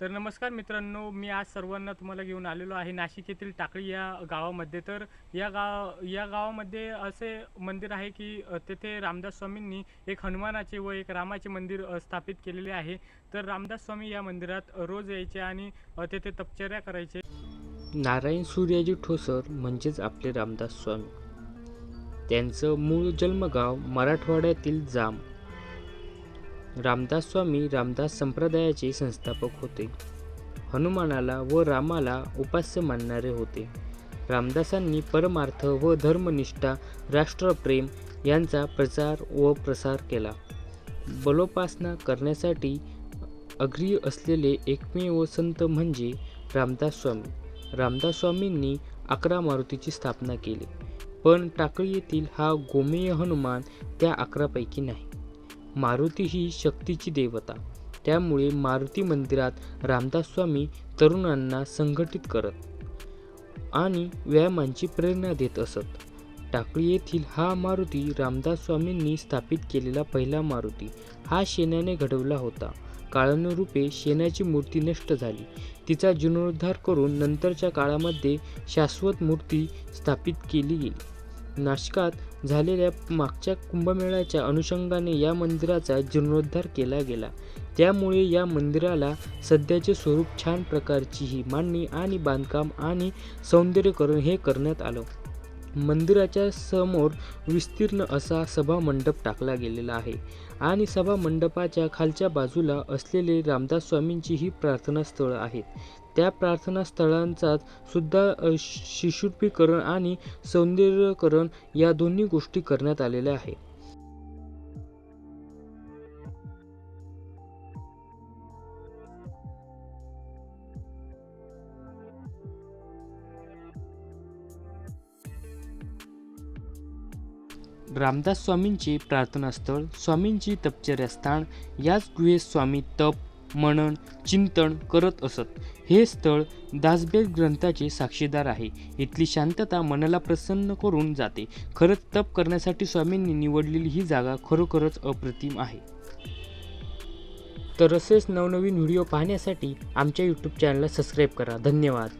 तर नमस्कार मित्रांनो मी आज सर्वांना तुम्हाला घेऊन आलेलो आहे नाशिक येथील टाकळी या गावामध्ये. तर या गाव या गावामध्ये असे मंदिर आहे की तेथे रामदास स्वामींनी एक हनुमानाचे व एक रामाचे मंदिर स्थापित केलेले आहे. तर रामदास स्वामी या मंदिरात रोज यायचे आणि तेथे तपचर्या करायचे. नारायण सूर्याजी ठोसर म्हणजेच आपले रामदास स्वामी. त्यांचं मूळ जन्मगाव मराठवाड्यातील जाम रामदास स्वामी रामदास संप्रदायाचे संस्थापक होते. हनुमानाला व रामाला उपास्य मानणारे होते. रामदासांनी परमार्थ व धर्मनिष्ठा राष्ट्रप्रेम यांचा प्रचार व प्रसार केला. बलोपासना करण्यासाठी अग्रिय असलेले एकमेव संत म्हणजे रामदास स्वामी. रामदास स्वामींनी अकरा मारुतीची स्थापना केली पण टाकळी येथील हा गोमेय हनुमान त्या अकरापैकी नाही. मारुती ही शक्तीची देवता. त्यामुळे मारुती मंदिरात रामदास स्वामी तरुणांना संघटित करत आणि व्यायामांची प्रेरणा देत असत. टाकळी येथील हा मारुती रामदास स्वामींनी स्थापित केलेला पहिला मारुती. हा शेणाने घडवला होता. काळानुरूपे शेणाची मूर्ती नष्ट झाली. तिचा जीर्णोद्धार करून नंतरच्या काळामध्ये शाश्वत मूर्ती स्थापित केली गेली. नाशकात झालेल्या मागच्या कुंभमेळ्याच्या अनुषंगाने या मंदिराचा जीर्णोद्धार केला गेला. त्यामुळे या मंदिराला सध्याचे स्वरूप छान प्रकारची ही मांडणी आणि बांधकाम आणि सौंदर्यकरण हे करण्यात आलं. मंदिराच्या समोर विस्तीर्ण असा सभा मंडप टाकला गेलेला आहे. आणि सभा मंडपाच्या खालच्या बाजूला असलेले रामदास स्वामींची ही प्रार्थना स्थळं आहेत. त्या प्रार्थना स्थळांचा सुद्धा शि- शिशुपीकरण आणि सौंदर्यकरण या दोन्ही गोष्टी करण्यात आलेल्या आहे रामदास स्वामींचे प्रार्थनास्थळ स्वामींची तपचर्यास्थान याच गुहेत स्वामी तप मनन चिंतन करत असत. हे स्थळ दासबेद ग्रंथाचे साक्षीदार आहे. इथली शांतता मनाला प्रसन्न करून जाते. खरंच तप करण्यासाठी स्वामींनी निवडलेली ही जागा खरोखरच अप्रतिम आहे. तर असेच नवनवीन व्हिडिओ पाहण्यासाठी आमच्या यूट्यूब चॅनलला सबस्क्राईब करा. धन्यवाद.